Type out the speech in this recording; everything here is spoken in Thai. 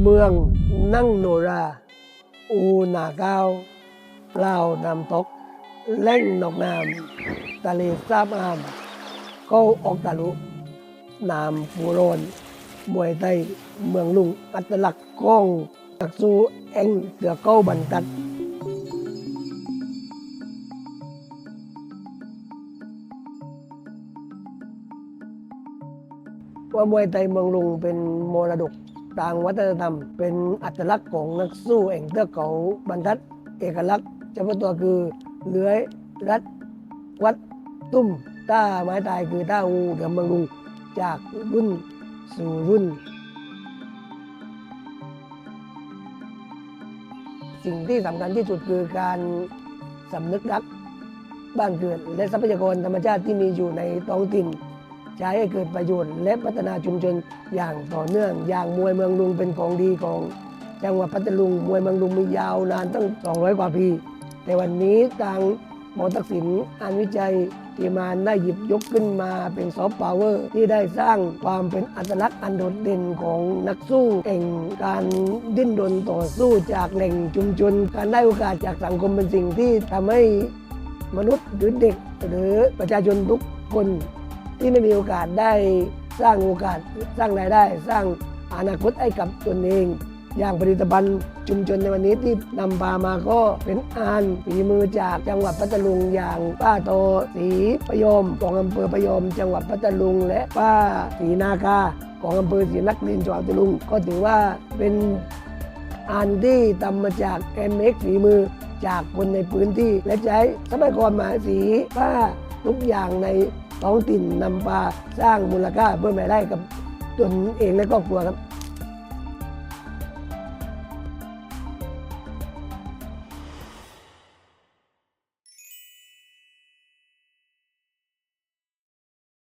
เมืองนั่งโนรา อูนาเก้าลาวนำตกเล่งนอกนามทะเลซาบอามก็ออกตะลุนามฟูโรนมวยไทยเมืองลุงอัตลักษณ์ก้องตักซูเอ็งเสือเก้าบันตัดว่ามวยไทยเมืองลุงเป็นมรดก ทางวัฒนธรรม เป็นอัตลักษณ์ของนักสู้แห่งเทือกเขาบรรทัดเอกลักษณ์เฉพาะตัวคือเลื้อยรัดวัดตุ้มต้าไม้ตายคือต้าอูเดือมเมืองลุงจากรุ่นสู่รุ่น สิ่งที่สำคัญที่สุดคือการสำนึกรักบ้านเกิดและทรัพยากรธรรมชาติที่มีอยู่ในท้องถิ่น ใช้ให้เกิดประโยชน์ และพัฒนาชุมชนอย่างต่อเนื่อง อย่างมวยเมืองลุงเป็นของดีของจังหวัดพัทลุงมวยเมืองลุงมียาวนานตั้ง 200 กว่าปี แต่วันนี้ทางหมอทักษิณอ่านวิจัยทีมาได้หยิบยกขึ้นมาเป็นซอฟต์พาวเวอร์ที่ได้สร้างความเป็นอัตลักษณ์อันโดดเด่นของนักสู้เองการดิ้นรนต่อสู้จากแหล่งชุมชน การได้โอกาสจากสังคมเป็นสิ่งที่ทำให้มนุษย์หรือเด็กหรือประชาชนทุกคน ที่ไม่มีโอกาสได้สร้างโอกาสสร้างรายได้ สร้างอนาคตให้กับตนเอง อย่างผลิตภัณฑ์ชุมชนในวันนี้ที่นำพามาก็เป็นอานฝีมือจากจังหวัดพัทลุงอย่างป้าโตศรีประยมของอำเภอประยม จังหวัดพัทลุง และป้าศรีนาคาของอำเภอศรีนครินทร์จังหวัดพัทลุง ก็ถือว่าเป็นอันที่ทำมาจากแอมเอ็กฝีมือจากคนในพื้นที่ และใช้ทรัพยากรมหาสีผ้าทุกอย่างใน ท้องถิ่นนำปลาสร้างมูลค่าเพิ่มรายได้กับตนเองและครอบครัวครับ